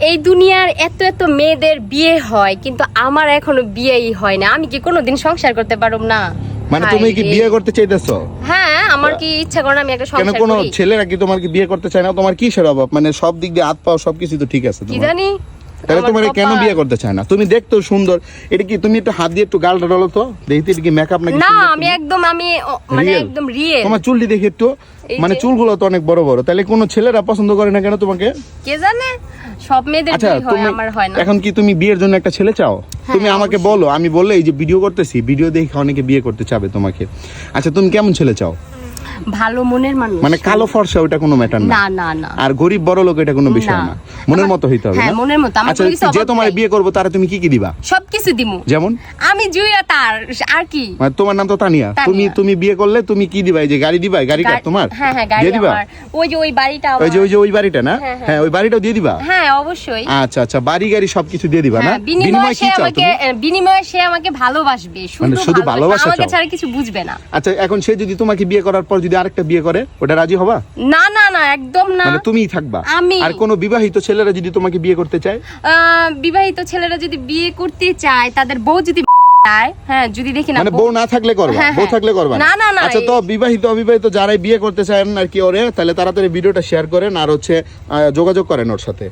এই দুনিয়ার এত এত মেয়েদের বিয়ে হয় কিন্তু আমার এখনও বিয়েই হয় না। আমি কি কোনোদিন সংসার করতে পারব না? মানে তুমি কি বিয়ে করতে চাইতেছো? হ্যাঁ আমার কি ইচ্ছা করে না আমি একটা সংসার সংসার কোনো ছেলে ছেলেরা কি তোমার কি বিয়ে করতে চায় না? তোমার কি অভাব? মানে সব দিক দিয়ে হাত পাও সবকিছু তো ঠিক আছে কি জানি? তাহলে তোমার কেন বিয়ে করতে চায় না? তুমি দেখতেও সুন্দর। এটা কি তুমি একটু হাত দিয়ে একটু গালটা ডলো তো? দেখতে এটা কি মেকআপ নাকি না আমি একদম আমি মানে একদম রিয়েল তোমার চুলটি দেখি একটু। মানে চুলগুলো তো অনেক বড় বড়। তাহলে কোনো ছেলেরা পছন্দ করে না কেন তোমাকে? কে জানে? সব মেয়েদের আচ্ছা হয় আমার হয় না। এখন কি তুমি বিয়ের জন্য একটা ছেলে চাও? তুমি আমাকে বলো আমি বললে এই যে ভিডিও করতেছি ভিডিও দেখে অনেকে বিয়ে করতে চাবে তোমাকে। আচ্ছা তুমি কেমন ছেলে চাও? ভালো মনের মানুষ। মানে কালো ফর্সা ওটা কোনো ম্যাটার না। না না আর গরিব বড় লোক এটা কোনো বিষয় না। মনের মতো হইতে হবে হ্যাঁ, মনের মতো। আমার আচ্ছা কিছু যে তোমার বিয়ে করব তারা তুমি কি কি দিবা? সবকিছু দিমু। যেমন? আমি তার। আর কি? মানে তোমার নাম তো তানিয়া। তুমি তুমি বিয়ে করলে তুমি কি দিবা? এই যে গাড়ি দিবা? এই গাড়িটা গা- তোমার? হ্যাঁ হ্যাঁ গাড়ি দিবা? ওই যে ওই বাড়িটা ওই যে ওই যে ওই বাড়িটা না? হ্যাঁ, হ্যাঁ। হ্যাঁ ওই বাড়িটাও দিয়ে দিবা? হ্যাঁ অবশ্যই। আচ্ছা আচ্ছা বাড়ি গাড়ি সবকিছু দিয়ে দিবা না? হ্যাঁ, বিনিময়ে সে আমাকে বিনিময়ে সে আমাকে ভালোবাসবে। মানে শুধু শুধু ভালোবাসা আমাকে ছাড়া কিছু বুঝবে না। আচ্ছা এখন সে যদি তোমাকে বিয়ে করার পর যদি আরেকটা বিয়ে করে ওটা রাজি হবা? না না না একদম না। মানে তুমিই থাকবা। আমি। আর কোনো বিবাহিত ছেলেরা যদি তোমাকে বিয়ে করতে চায়? বিবাহিত ছেলেরা যদি বিয়ে করতে চায় তাদের বউ যদি হ্যাঁ যদি দেখি না মানে বউ- না থাকলে করবা? হ্যাঁ, বউ হ্যাঁ। থাকলে করবা না, না, না, আচ্ছা তো বিবাহিত অবিবাহিত যারাই বিয়ে করতে চান আর কি ওরে তাহলে তাড়াতাড়ি ভিডিওটা শেয়ার করেন আর হচ্ছে যোগাযোগ করেন ওর সাথে।